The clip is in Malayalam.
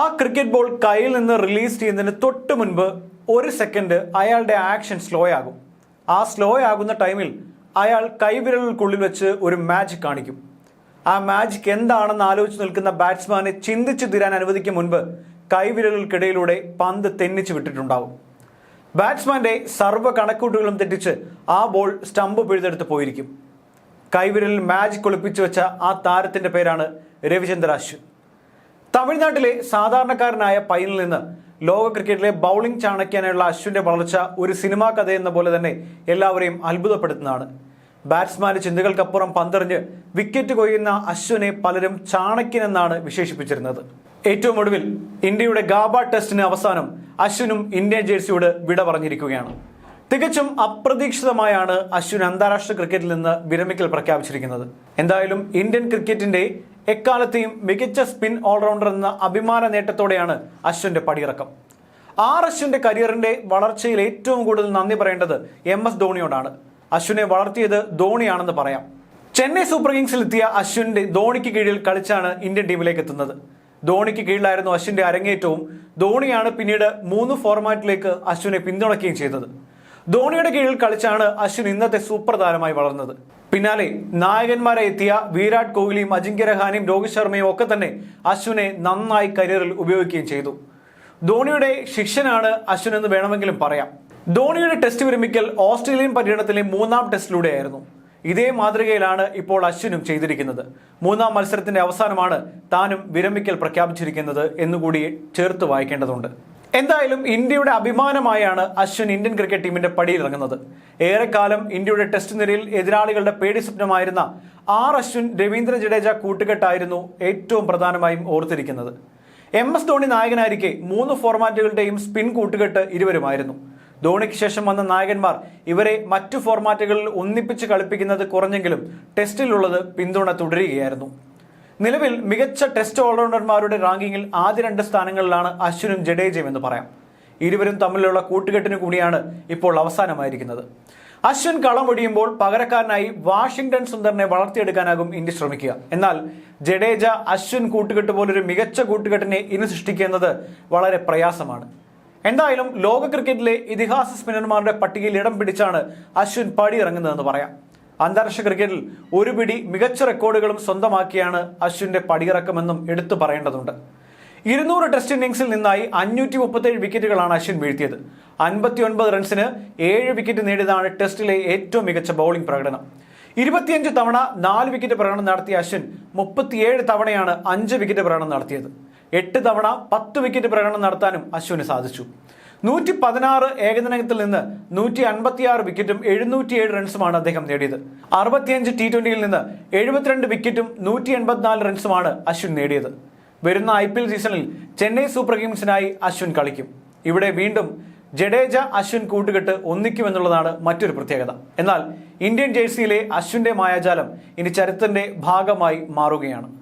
ആ ക്രിക്കറ്റ് ബോൾ കയ്യിൽ നിന്ന് റിലീസ് ചെയ്യുന്നതിന് തൊട്ട് മുൻപ് ഒരു സെക്കൻഡ് അയാളുടെ ആക്ഷൻ സ്ലോ ആകും ആ സ്ലോ ആകുന്ന ടൈമിൽ അയാൾ കൈവിരലുകൾക്കുള്ളിൽ വെച്ച് ഒരു മാജിക് കാണിക്കും. ആ മാജിക് എന്താണെന്ന് ആലോചിച്ച് നിൽക്കുന്ന ബാറ്റ്സ്മാനെ ചിന്തിച്ചു തീരാൻ അനുവദിക്കും മുൻപ് കൈവിരലുകൾക്കിടയിലൂടെ പന്ത് തെന്നിച്ചു വിട്ടിട്ടുണ്ടാവും. ബാറ്റ്സ്മാന്റെ സർവ കണക്കൂട്ടുകളും തെറ്റിച്ച് ആ ബോൾ സ്റ്റമ്പ് പിഴുതെടുത്ത് പോയിരിക്കും. കൈവിരലിൽ മാജിക് ഒളിപ്പിച്ചു വെച്ച ആ താരത്തിന്റെ പേരാണ് രവിചന്ദ്ര അശ്വിൻ തമിഴ്നാട്ടിലെ സാധാരണക്കാരനായ പയ്യനിൽ നിന്ന് ലോക ക്രിക്കറ്റിലെ ബൗളിംഗ് ചാണക്യനായുള്ള അശ്വിന്റെ വളർച്ച ഒരു സിനിമാ കഥയെന്ന പോലെ തന്നെ എല്ലാവരെയും അത്ഭുതപ്പെടുത്തുന്നതാണ്. ബാറ്റ്സ്മാന്റെ ചിന്തകൾക്കപ്പുറം പന്തെറിഞ്ഞ് വിക്കറ്റ് കൊയ്യുന്ന അശ്വിനെ പലരും ചാണക്യൻ എന്നാണ് വിശേഷിപ്പിച്ചിരുന്നത്. ഏറ്റവും ഒടുവിൽ ഇന്ത്യയുടെ ഗാബ ടെസ്റ്റിന് അവസാനം അശ്വിനും ഇന്ത്യൻ ജേഴ്സിയോട് വിട പറഞ്ഞിരിക്കുകയാണ്. തികച്ചും അപ്രതീക്ഷിതമായാണ് അശ്വിൻ അന്താരാഷ്ട്ര ക്രിക്കറ്റിൽ നിന്ന് വിരമിക്കൽ പ്രഖ്യാപിച്ചിരിക്കുന്നത്. എന്തായാലും ഇന്ത്യൻ ക്രിക്കറ്റിന്റെ എക്കാലത്തെയും മികച്ച സ്പിൻ ഓൾറൗണ്ടർ എന്ന അഭിമാന നേട്ടത്തോടെയാണ് അശ്വിന്റെ പടിയിറക്കം. ആർ അശ്വിന്റെ കരിയറിന്റെ വളർച്ചയിൽ ഏറ്റവും കൂടുതൽ നന്ദി പറയേണ്ടത് എം എസ് ധോണിയോടാണ്. അശ്വിനെ വളർത്തിയത് ധോണിയാണെന്ന് പറയാം. ചെന്നൈ സൂപ്പർ കിങ്സിൽ എത്തിയ അശ്വിന്റെ ധോണിക്ക് കീഴിൽ കളിച്ചാണ് ഇന്ത്യൻ ടീമിലേക്ക് എത്തുന്നത്. ധോണിക്ക് കീഴിലായിരുന്നു അശ്വിന്റെ അരങ്ങേറ്റവും. ധോണിയാണ് പിന്നീട് മൂന്ന് ഫോർമാറ്റിലേക്ക് അശ്വിനെ പിന്തുണയ്ക്കുകയും ചെയ്തത്. ധോണിയുടെ കീഴിൽ കളിച്ചാണ് അശ്വിൻ ഇന്നത്തെ സൂപ്പർ താരമായി വളർന്നത്. പിന്നാലെ നായകന്മാരെ എത്തിയ വിരാട് കോഹ്ലിയും അജിങ്ക്യ രഹാനെയും രോഹിത് ശർമ്മയും ഒക്കെ തന്നെ അശ്വിനെ നന്നായി കരിയറിൽ ഉപയോഗിക്കുകയും ചെയ്തു. ധോണിയുടെ ശിക്ഷനാണ് അശ്വിൻ എന്ന് വേണമെങ്കിലും പറയാം. ധോണിയുടെ ടെസ്റ്റ് വിരമിക്കൽ ഓസ്ട്രേലിയൻ പര്യടനത്തിലെ മൂന്നാം ടെസ്റ്റിലൂടെയായിരുന്നു ഇതേ മാതൃകയിലാണ് ഇപ്പോൾ അശ്വിനും ചെയ്തിരിക്കുന്നത്. മൂന്നാം മത്സരത്തിന്റെ അവസാനമാണ് താനും വിരമിക്കൽ പ്രഖ്യാപിച്ചിരിക്കുന്നത് എന്നുകൂടി ചേർത്ത് വായിക്കേണ്ടതുണ്ട്. എന്തായാലും ഇന്ത്യയുടെ അഭിമാനമായാണ് അശ്വിൻ ഇന്ത്യൻ ക്രിക്കറ്റ് ടീമിന്റെ പടിയിലിറങ്ങുന്നത്. ഏറെക്കാലം ഇന്ത്യയുടെ ടെസ്റ്റ് നിരയിൽ എതിരാളികളുടെ പേടി സ്വപ്നമായിരുന്ന ആർ അശ്വിൻ രവീന്ദ്ര ജഡേജ കൂട്ടുകെട്ടായിരുന്നു ഏറ്റവും പ്രധാനമായും ഓർത്തിരിക്കുന്നത്. എം എസ് ധോണി നായകനായിരിക്കെ മൂന്ന് ഫോർമാറ്റുകളുടെയും സ്പിൻ കൂട്ടുകെട്ട് ഇരുവരുമായിരുന്നു. ധോണിക്ക് ശേഷം വന്ന നായകന്മാർ ഇവരെ മറ്റു ഫോർമാറ്റുകളിൽ ഒന്നിപ്പിച്ച് കളിപ്പിക്കുന്നത് കുറഞ്ഞെങ്കിലും ടെസ്റ്റിലുള്ളത് പിന്തുണ തുടരുകയായിരുന്നു. നിലവിൽ മികച്ച ടെസ്റ്റ് ഓൾറൗണ്ടർമാരുടെ റാങ്കിങ്ങിൽ ആദ്യ രണ്ട് സ്ഥാനങ്ങളിലാണ് അശ്വിനും ജഡേജയും എന്ന് പറയാം. ഇരുവരും തമ്മിലുള്ള കൂട്ടുകെട്ടിന് കൂടിയാണ് ഇപ്പോൾ അവസാനമായിരിക്കുന്നത്. അശ്വിൻ കളം ഒടിയുമ്പോൾ പകരക്കാരനായി വാഷിംഗ്ടൺ സുന്ദറിനെ വളർത്തിയെടുക്കാനാകും ഇന്ത്യ ശ്രമിക്കുക. എന്നാൽ ജഡേജ അശ്വിൻ കൂട്ടുകെട്ട് പോലൊരു മികച്ച കൂട്ടുകെട്ടിനെ ഇനി സൃഷ്ടിക്കുന്നത് വളരെ പ്രയാസമാണ്. എന്തായാലും ലോക ക്രിക്കറ്റിലെ ഇതിഹാസ സ്പിന്നർമാരുടെ പട്ടികയിൽ ഇടം പിടിച്ചാണ് അശ്വിൻ പടിയിറങ്ങുന്നതെന്ന് പറയാം. അന്താരാഷ്ട്ര ക്രിക്കറ്റിൽ ഒരു പിടി മികച്ച റെക്കോർഡുകളും സ്വന്തമാക്കിയാണ് അശ്വിന്റെ പടിയിറക്കമെന്നും എടുത്തു പറയേണ്ടതുണ്ട്. ഇരുന്നൂറ് ടെസ്റ്റ് ഇന്നിംഗ്സിൽ നിന്നായി അഞ്ഞൂറ്റി മുപ്പത്തേഴ് വിക്കറ്റുകളാണ് അശ്വിൻ വീഴ്ത്തിയത്. അൻപത്തി ഒൻപത് റൺസിന് ഏഴ് വിക്കറ്റ് നേടിയതാണ് ടെസ്റ്റിലെ ഏറ്റവും മികച്ച ബൗളിംഗ് പ്രകടനം. ഇരുപത്തിയഞ്ച് തവണ നാല് വിക്കറ്റ് പ്രകടനം നടത്തിയ അശ്വിൻ മുപ്പത്തിയേഴ് തവണയാണ് അഞ്ച് വിക്കറ്റ് പ്രകടനം നടത്തിയത്. എട്ട് തവണ പത്ത് വിക്കറ്റ് പ്രകടനം നടത്താനും അശ്വിന് സാധിച്ചു. നൂറ്റി പതിനാറ് ഏകദിനത്തിൽ നിന്ന് നൂറ്റി അൻപത്തിയാറ് വിക്കറ്റും എഴുന്നൂറ്റിയേഴ് റൺസുമാണ് അദ്ദേഹം നേടിയത്. അറുപത്തിയഞ്ച് ടി ട്വന്റിയിൽ നിന്ന് എഴുപത്തിരണ്ട് വിക്കറ്റും നൂറ്റി എൺപത്തിനാല് റൺസുമാണ് അശ്വിൻ നേടിയത്. വരുന്ന ഐ പി എൽ സീസണിൽ ചെന്നൈ സൂപ്പർ കിങ്സിനായി അശ്വിൻ കളിക്കും. ഇവിടെ വീണ്ടും ജഡേജ അശ്വിൻ കൂട്ടുകെട്ട് ഒന്നിക്കുമെന്നുള്ളതാണ് മറ്റൊരു പ്രത്യേകത. എന്നാൽ ഇന്ത്യൻ ജേഴ്സിയിലെ അശ്വിന്റെ മായാജാലം ഇനി ചരിത്രത്തിന്റെ ഭാഗമായി മാറുകയാണ്.